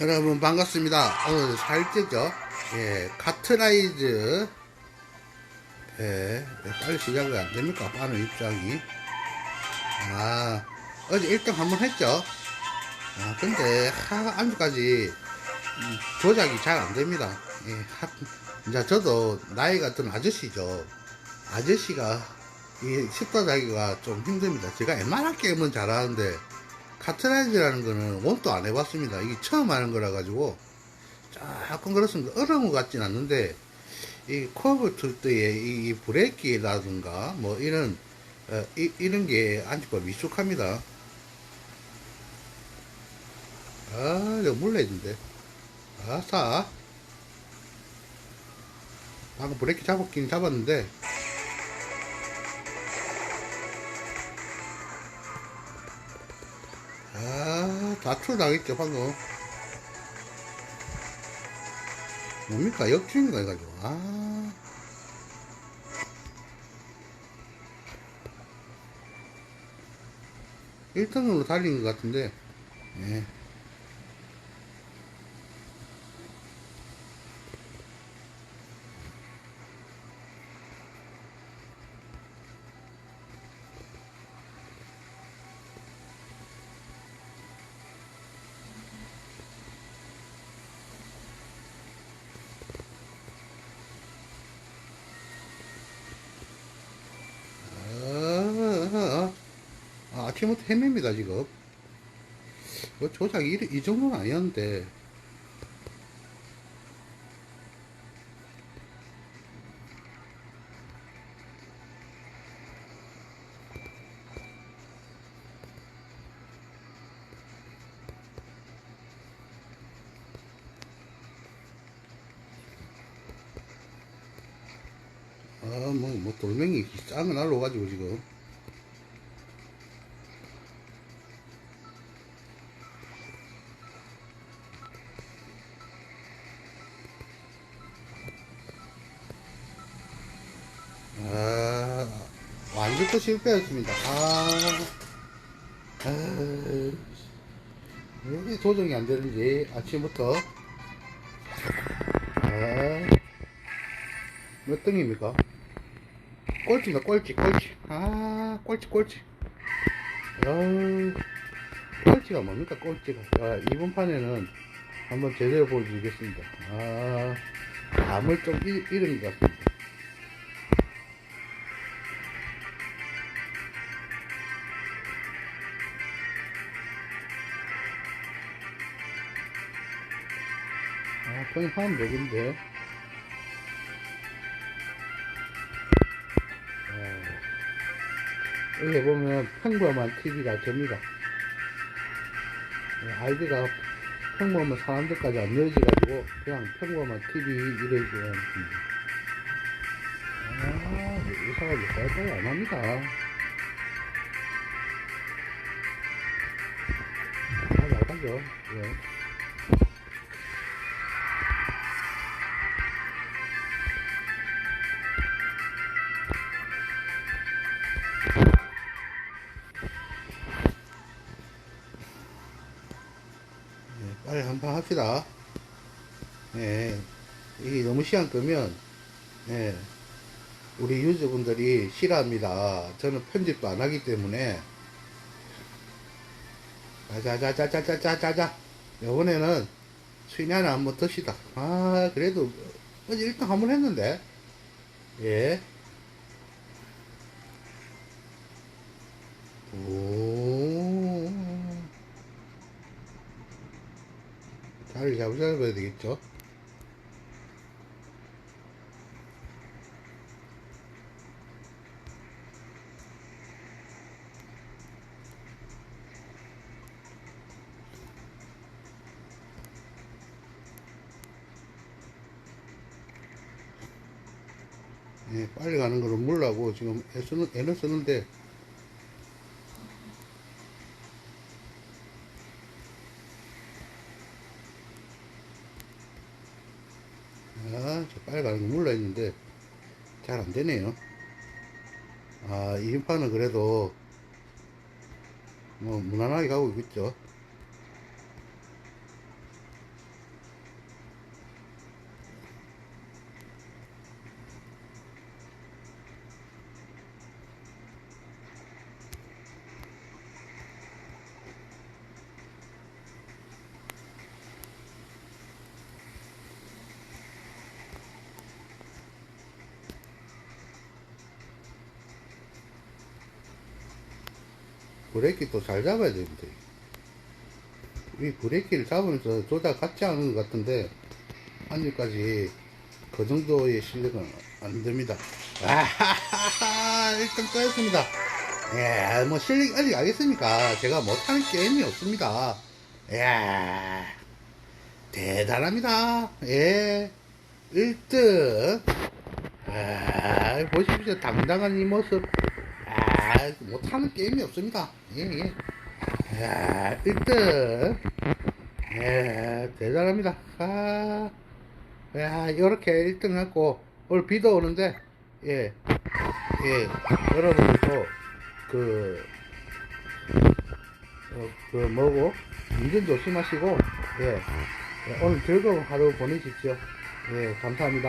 여러분 반갑습니다. 오늘 살찌죠? 예, 카트라이즈. 예, 왜 빨리 시작이 안 됩니까? 빠른 입장이. 아, 어제 1등 한번 했죠? 아, 근데, 하, 아직까지 음, 조작이 잘 안 됩니다. 예, 하, 이제 저도 나이가 든 아저씨죠. 아저씨가 이 식도자기가 좀 힘듭니다. 제가 웬만한 게임은 잘하는데, 카트라이즈라는 거는 원도 안 해봤습니다. 이게 처음 하는 거라 가지고 조금 그렇습니다. 어려운 것 같진 않는데 이 커브 틀 때의 이, 이 브레이크라든가 뭐 이런 어, 이, 이런 게 안지가 미숙합니다. 아, 이거 물레진데. 아싸. 방금 브레이크 잡았긴 잡았는데 아, 다출 당했죠, 방금. 뭡니까? 역주인가 해가지고. 아. 일등으로 달린 것 같은데, 예. 아, 아침부터 헤맵니다, 지금. 뭐 조작이 이, 이 정도는 아니었는데. 아, 뭐, 뭐, 돌멩이 짱을 날라가지고, 지금. 완전 또 실패였습니다. 아, 아, 왜 조정이 안 되는지, 아침부터. 아, 몇 등입니까? 꼴찌입니다, 꼴찌, 꼴찌. 아, 꼴찌, 꼴찌. 아, 꼴찌가 뭡니까, 꼴찌가. 아, 이번 판에는 한번 제대로 보여드리겠습니다. 아, 감을 좀 잃, 잃은 것 같습니다. 아, 그냥 하면 되겠는데. 아, 여기 보면 평범한 TV가 접니다. 네, 아이디가 평범한 사람들까지 안 이어져가지고 그냥 평범한 TV 이래줘야 합니다. 아, 의사가 몇살까지 안 합니다. 아, 나가죠. 예. 한판 합시다. 예, 이게 너무 시간 끄면, 예, 우리 유저분들이 싫어합니다. 저는 편집도 안 하기 때문에. 자자자자자자자자자. 이번에는 수인이 하나 한번 드시다. 아, 그래도 어제 일단 한 번 했는데. 예. 오. 자리 잡으셔야 되겠죠? 예, 빨리 가는 거를 몰라고 지금 애쓰는, 애를 쓰는데 아, 저 몰라 했는데 잘 안 되네요. 아, 이 인파는 그래도 뭐 무난하게 가고 있겠죠. 브레이크 또 잘 잡아야 됩니다. 이 브레이크를 잡으면서 조작 같지 않은 것 같은데, 아직까지 그 정도의 실력은 안 됩니다. 아하하하, 일단 꺼였습니다. 예, 뭐 실력 아직 알겠습니까? 제가 못하는 게임이 없습니다. 예, 대단합니다. 예, 1등. 아, 보십시오. 당당한 이 모습. 아, 못하는 게임이 없습니다. 예, 예. 아, 1등. 예, 대단합니다. 아, 야, 이렇게 1등 하고, 오늘 비도 오는데, 예, 예, 여러분들도, 그, 어, 그, 뭐고, 운전 조심하시고, 예, 예, 오늘 즐거운 하루 보내십시오. 예, 감사합니다.